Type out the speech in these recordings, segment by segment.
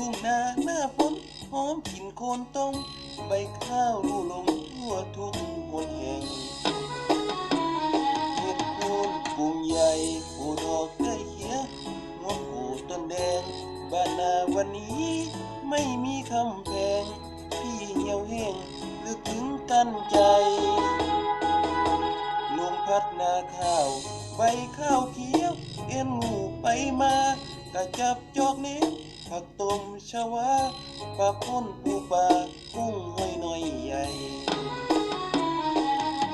ทุ่งนาหน้าฝนหอมกลิ่นโคนต้มใบข้าวลู่ลมทั่วทุกหนแห่งเห็ดโคนกลุ่มใหญ่ผูดอกได้เขียวงดผูต้นแดงบ้านนาวันนี้ไม่มีคำแพงพี่เหี่ยวแห้งลึกถึงกันใจลมพัดนาข้าวใบข้าวเขียวเอ็นหูไปมา กระจับจอกนี้ผักต้มชวาปลาพ่นปูปลากุ้งห้อยน้อยใหญ่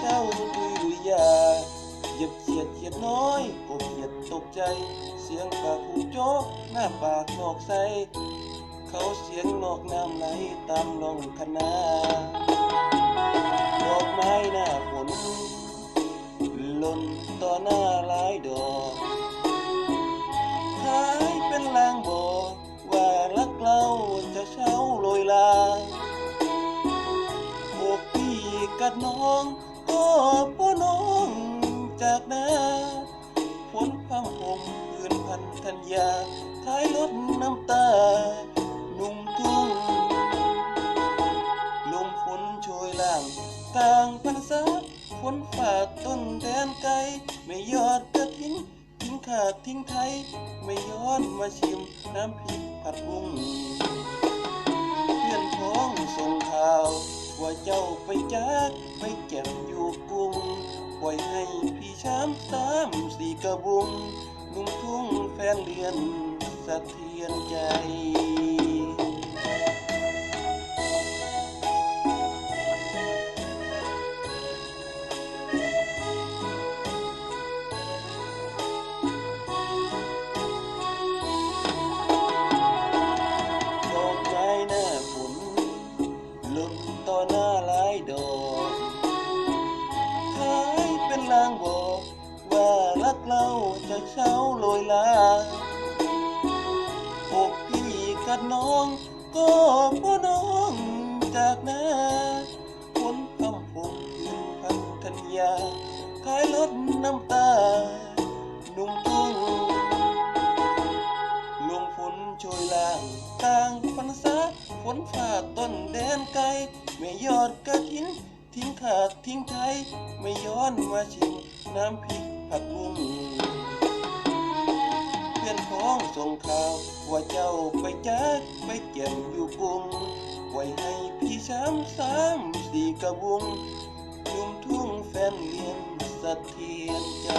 เจ้าดุยดุยยาเหยียบเขียดเขียดน้อยกบเขียดตกใจ เสียงปากหูโจกหน้าปากนอกใส เขาเสียงนอกน้ำไหลตามลงคณา น้องก็ป้น้องจากนาฝนพังผมพื้นพันธัญญาท้ายรถน้ำตานุ่มทุ่งลมฝนโชยล่างกลางพรรษาฝนฝาดต้นแดนไกลไม่ยอดกระทิ้งทิ้งขาดทิ้งไทย ไม่ย้อนมาชิมน้ำพริกผัดบุ้ง จ้าไปจากไปเก็บอยู่กรุงปล่อยให้พี่ช้ำสามสี่กระบุงนุ่มทุ่งแฟนเรียนสะเทือนใจ พี่กับน้องก็พ่อน้องจากนาฝนพำผมคืนพันธัญญาขายรถน้ำตานุ่งทุ่งลมฝนโชยล่างกลางพรรษาฝนฝ่าต้นแดนไกลไม่ยอดกระทิ้นทิ้งขาดทิ้งไทยไม่ย้อนมาชิมน้ำพริกผัดบุ้ง งคราวว่าเจ้าไปจักไปเก็บอยู่กรุงไว้ให้พี่ช้ำสามสี่กระบุงจุ่มทุ่งแฟนเลียนสะเทียนใจ